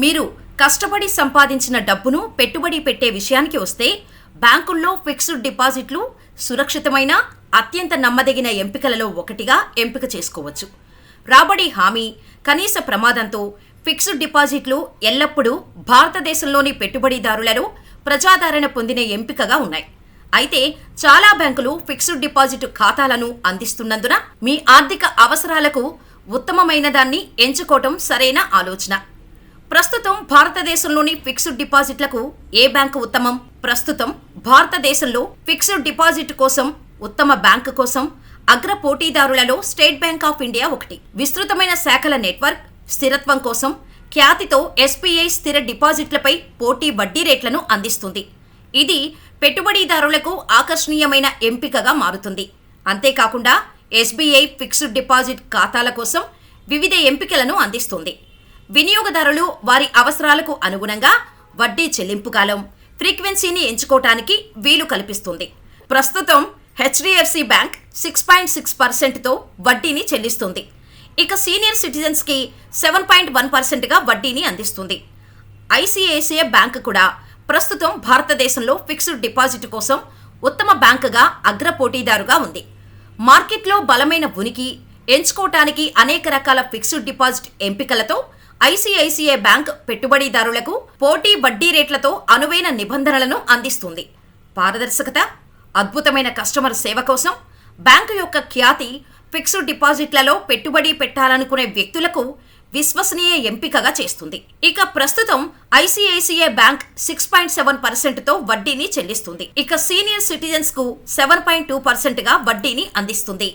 మీరు కష్టపడి సంపాదించిన డబ్బును పెట్టుబడి పెట్టే విషయానికి వస్తే బ్యాంకుల్లో ఫిక్స్డ్ డిపాజిట్లు సురక్షితమైన అత్యంత నమ్మదగిన ఎంపికలలో ఒకటిగా ఎంపిక చేసుకోవచ్చు. రాబడి హామీ కనీస ప్రమాదంతో ఫిక్స్డ్ డిపాజిట్లు ఎల్లప్పుడూ భారతదేశంలోని పెట్టుబడిదారులలో ప్రజాదరణ పొందిన ఎంపికగా ఉన్నాయి. అయితే చాలా బ్యాంకులు ఫిక్స్డ్ డిపాజిట్ ఖాతాలను అందిస్తున్నందున మీ ఆర్థిక అవసరాలకు ఉత్తమమైన దాన్ని ఎంచుకోవటం సరైన ఆలోచన. ప్రస్తుతం భారతదేశంలోని ఫిక్స్డ్ డిపాజిట్లకు ఏ బ్యాంకు ఉత్తమం? ప్రస్తుతం భారతదేశంలో ఫిక్స్డ్ డిపాజిట్ కోసం ఉత్తమ బ్యాంకు కోసం అగ్ర పోటీదారులలో స్టేట్ బ్యాంక్ ఆఫ్ ఇండియా ఒకటి. విస్తృతమైన శాఖల నెట్వర్క్ స్థిరత్వం కోసం ఖ్యాతితో ఎస్బీఐ స్థిర డిపాజిట్లపై పోటీ వడ్డీ రేట్లను అందిస్తుంది. ఇది పెట్టుబడిదారులకు ఆకర్షణీయమైన ఎంపికగా మారుతుంది. అంతేకాకుండా ఎస్బీఐ ఫిక్స్డ్ డిపాజిట్ ఖాతాల కోసం వివిధ ఎంపికలను అందిస్తుంది. వినియోగదారులు వారి అవసరాలకు అనుగుణంగా వడ్డీ చెల్లింపు కాలం ఫ్రీక్వెన్సీని ఎంచుకోవటానికి వీలు కల్పిస్తుంది. ప్రస్తుతం HDFC bank six point six పర్సెంట్తో వడ్డీని చెల్లిస్తుంది. ఇక సీనియర్ సిటిజన్స్కి సెవెన్ పాయింట్ వన్ పర్సెంట్గా వడ్డీని అందిస్తుంది. ఐసిఐసిఐ బ్యాంక్ కూడా ప్రస్తుతం భారతదేశంలో ఫిక్స్డ్ డిపాజిట్ కోసం ఉత్తమ బ్యాంకుగా అగ్ర పోటీదారుగా ఉంది. మార్కెట్లో బలమైన ఉనికి ఎంచుకోవటానికి అనేక రకాల ఫిక్స్డ్ డిపాజిట్ ఎంపికలతో ఐసిఐసిఐ బ్యాంక్ పెట్టుబడిదారులకు పోటీ వడ్డీ రేట్లతో అనువైన నిబంధనలను అందిస్తుంది. పారదర్శకత అద్భుతమైన కస్టమర్ సేవ కోసం బ్యాంకు యొక్క ఖ్యాతి ఫిక్స్డ్ డిపాజిట్లలో పెట్టుబడి పెట్టాలనుకునే వ్యక్తులకు విశ్వసనీయ ఎంపికగా చేస్తుంది. ఇక ప్రస్తుతం ICICI bank six point seven పర్సెంట్తో వడ్డీని చెల్లిస్తుంది. ఇక సీనియర్ సిటిజన్స్కు సెవెన్ పాయింట్ టూ పర్సెంట్గా వడ్డీని అందిస్తుంది.